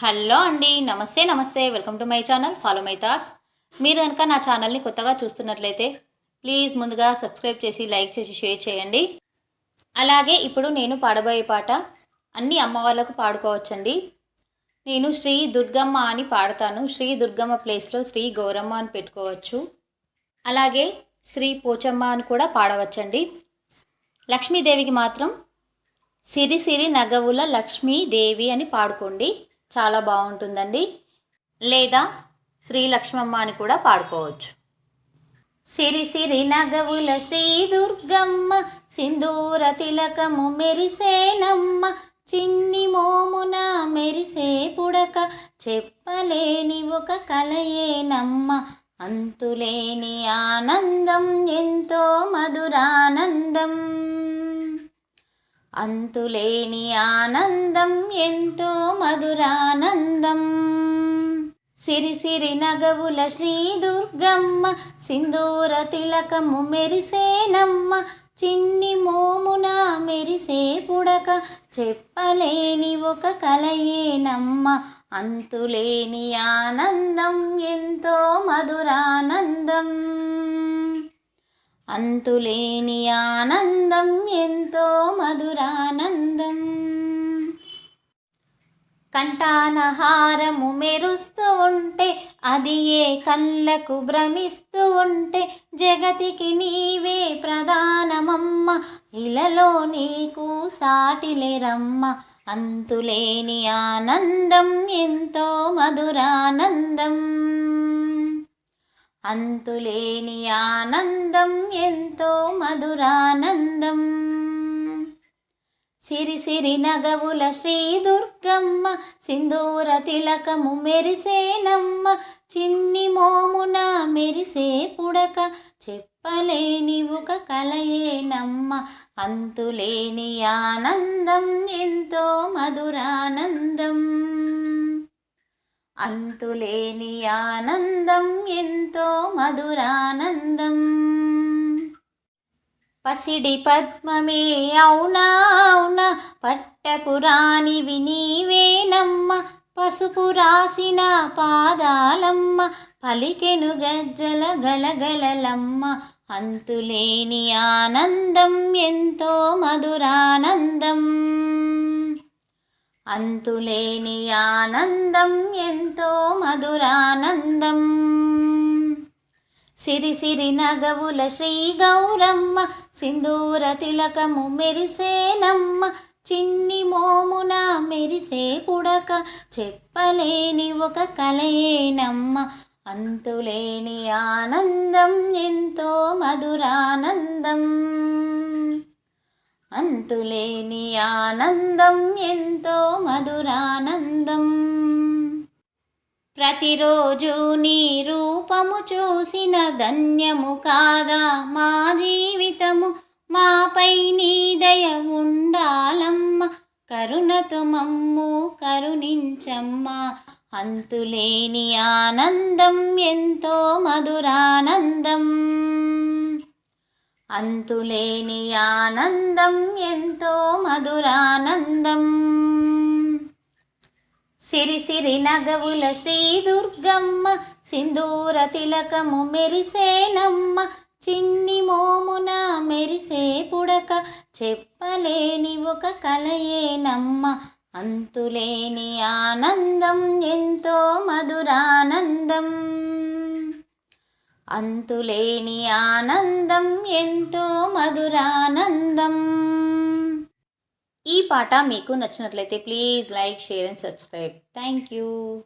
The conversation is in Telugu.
హలో అండి నమస్తే నమస్తే. Welcome to my channel follow my thoughts. మీరు కనుక నా ఛానల్ని కొత్తగా చూస్తున్నట్లయితే ప్లీజ్ ముందుగా సబ్స్క్రైబ్ చేసి లైక్ చేసి షేర్ చేయండి. అలాగే ఇప్పుడు నేను పాడబోయే పాట అన్ని అమ్మవార్లకు పాడుకోవచ్చండి. నేను శ్రీ దుర్గమ్మ అని పాడతాను. శ్రీ దుర్గమ్మ ప్లేస్లో శ్రీ గౌరమ్మ అని పెట్టుకోవచ్చు. అలాగే శ్రీ పోచమ్మ అని కూడా పాడవచ్చండి. లక్ష్మీదేవికి మాత్రం సిరి సిరి నగవుల లక్ష్మీదేవి అని పాడుకోండి. చాలా బాగుంటుందండి. లేదా శ్రీ లక్ష్మమ్మ అని కూడా పాడుకోవచ్చు. సిరి సిరి నగవుల శ్రీ దుర్గమ్మ సింధూర తిలకము మెరిసేనమ్మ చిన్ని మోమున మెరిసే పుడక చెప్పలేని ఒక కలయేనమ్మ అంతులేని ఆనందం ఎంతో మధురానందం. అంతులేని ఆనందం ఎంతో మధురానందం. సిరిసిరి నగవుల శ్రీ దుర్గమ్మ సింధూర తిలకము మెరిసేనమ్మ చిన్ని మోమున మెరిసే పుడక చెప్పలేని ఒక కలయేనమ్మ అంతులేని ఆనందం ఎంతో మధురానందం. అంతులేని ఆనందం ఎంతో మధురానందం. కంఠానహారము మెరుస్తూ ఉంటే అది ఏ కళ్ళకు భ్రమిస్తూ ఉంటే జగతికి నీవే ప్రధానమమ్మ ఇలలో నీకు సాటిలేరమ్మ అంతులేని ఆనందం ఎంతో మధురానందం. అంతులేని ఆనందం ఎంతో మధురానందం. సిరి సిరి నగవుల శ్రీ దుర్గమ్మ సింధూర తిలకము మెరిసేనమ్మ చిన్ని మోమున మెరిసే పుడక చెప్పలేని ఒక కలయేనమ్మ. అంతులేని ఆనందం ఎంతో మధురానందం. అంతులేని ఆనందం ఎంతో మధురానందం. పసిడి పద్మమే అవునా అవునా పట్టపురాణివి వినీవేనమ్మ పసుపు రాసిన పాదాలమ్మ పలికెను గజ్జల గలగలలమ్మ. అంతులేని ఆనందం ఎంతో మధురానందం. అంతులేని ఆనందం ఎంతో మధురానందం. సిరి సిరి నగవుల శ్రీ గౌరమ్మ సింధూర తిలకము మెరిసేనమ్మ చిన్ని మోమున మెరిసే పుడక చెప్పలేని ఒక కలయేనమ్మ అంతులేని ఆనందం ఎంతో మధురానందం. అంతులేని ఆనందం ఎంతో మధురానందం. ప్రతిరోజు నీ రూపము చూసిన ధన్యము కాదా? మా జీవితము మాపై నీ దయ ఉండాలమ్మ. కరుణతో మమ్ము కరుణించమ్మా. అంతులేని ఆనందం ఎంతో మధురానందం. అంతులేని ఆనందం ఎంతో మధురానందం. సిరి సిరి నగవుల శ్రీ దుర్గమ్మ సింధూర తిలకము మెరిసేనమ్మ చిన్ని మోమున మెరిసే పుడక చెప్పలేని ఒక కలయేనమ్మ. అంతులేని ఆనందం ఎంతో మధురానందం. అంతులేని ఆనందం ఎంతో మధురానందం. ఈ పాట మీకు నచ్చినట్లయితే please like share and subscribe. Thank you.